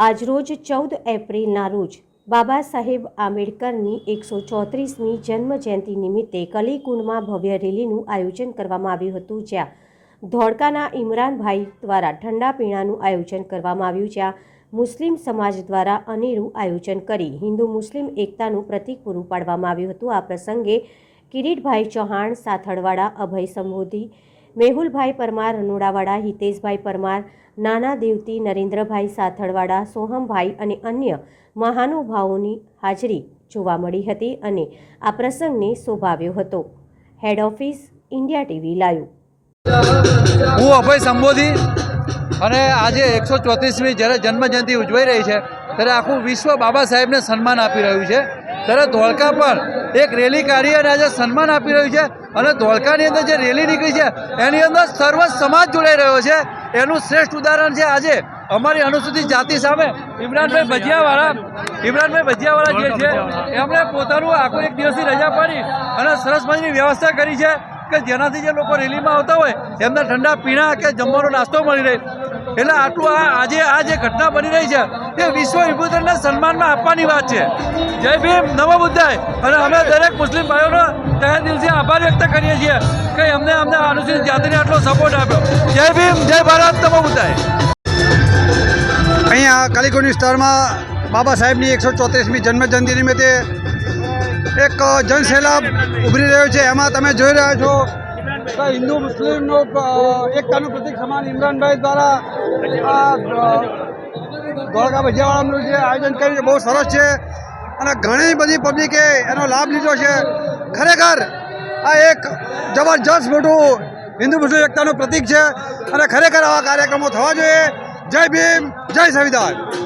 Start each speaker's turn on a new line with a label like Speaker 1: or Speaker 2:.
Speaker 1: આજરોજ ચૌદ એપ્રિલના રોજ બાબા સાહેબ આંબેડકરની એકસો ચોત્રીસમી જન્મજયંતિ નિમિત્તે કલીકુંડમાં ભવ્ય રેલીનું આયોજન કરવામાં આવ્યું હતું જ્યાં ધોળકાના ઇમરાનભાઈ દ્વારા ઠંડા પીણાનું આયોજન કરવામાં આવ્યું જ્યાં મુસ્લિમ સમાજ દ્વારા અનેરું આયોજન કરી હિન્દુ મુસ્લિમ એકતાનું પ્રતીક પૂરું પાડવામાં આવ્યું હતું. આ પ્રસંગે કિરીટભાઈ ચૌહાણ સાથળવાડા અભય સંબોધી, મેહુલભાઈ પરમાર રનોડાવાડા હિતેશભાઈ પરમાર નાના દેવતી નરેન્દ્રભાઈ સાથળવાળા સોહમભાઈ અને અન્ય મહાનુભાવોની હાજરી જોવા મળી હતી અને આ પ્રસંગને શોભાવ્યો હતો. Head office India TV live
Speaker 2: હું અભય સંબોધી અને આજે એકસો ચોત્રીસમી જ્યારે જન્મજયંતિ ઉજવાઈ રહી છે, ત્યારે આખું વિશ્વ બાબા સાહેબને સન્માન આપી રહ્યું છે. ત્યારે ધોળકા પર એક રેલી કાઢી અને આજે સન્માન આપી રહ્યું છે અને ધોળકાની અંદર જે રેલી નીકળી છે, એની અંદર સર્વ સમાજ જોડાઈ રહ્યો છે. એનું શ્રેષ્ઠ ઉદાહરણ છે આજે અમારી અનુસૂચિત જાતિ સામે ઇમરાનભાઈ ભજીયાવાળા ઇમરાનભાઈ ભજીયાવાળા જે છે, એમણે પોતાનું આખો એક દિવસની રજા પાડી અને સરસ મજાની વ્યવસ્થા કરી છે કે જેનાથી જે લોકો રેલીમાં આવતા હોય, એમને ઠંડા પીણા કે જમવાનો નાસ્તો મળી રહે. એટલે આટલું આ આજે આ જે ઘટના બની રહી છે, એ વિશ્વ વિભૂષણને સન્માનમાં આપવાની વાત છે. જય ભીમ, નમો બુદ્ધાય. અને અમે દરેક મુસ્લિમ ભાઈઓનો તહે દિલથી આભાર વ્યક્ત કરીએ છીએ કે અમને અમને અનુસૂચિત જાતિને આટલો સપોર્ટ આપ્યો. જય ભીમ, જય ભારત નમો બુદ્ધાય
Speaker 3: અહીંયા કાલિકોટ વિસ્તારમાં બાબા સાહેબની એકસો ચોત્રીસમી જન્મજયંતિ નિમિત્તે એક જનસેલાબ ઉભરી રહ્યો છે. એમાં તમે જોઈ રહ્યા છો હિન્દુ, મુસ્લિમનો એકતાનું પ્રતિક સમાન ઇમરાનભાઈ દ્વારા ધોળકા ભજીયાવાળાનું જે આયોજન કર્યું છે, બહુ સરસ છે. અને ઘણી બધી પબ્લિકે એનો લાભ લીધો છે. ખરેખર આ એક જબરજસ્ત મોટું હિન્દુ મુસ્લિમ એકતાનું પ્રતિક છે. અને ખરેખર આવા કાર્યક્રમો થવા જોઈએ. જય ભીમ, જય સંવિધાન.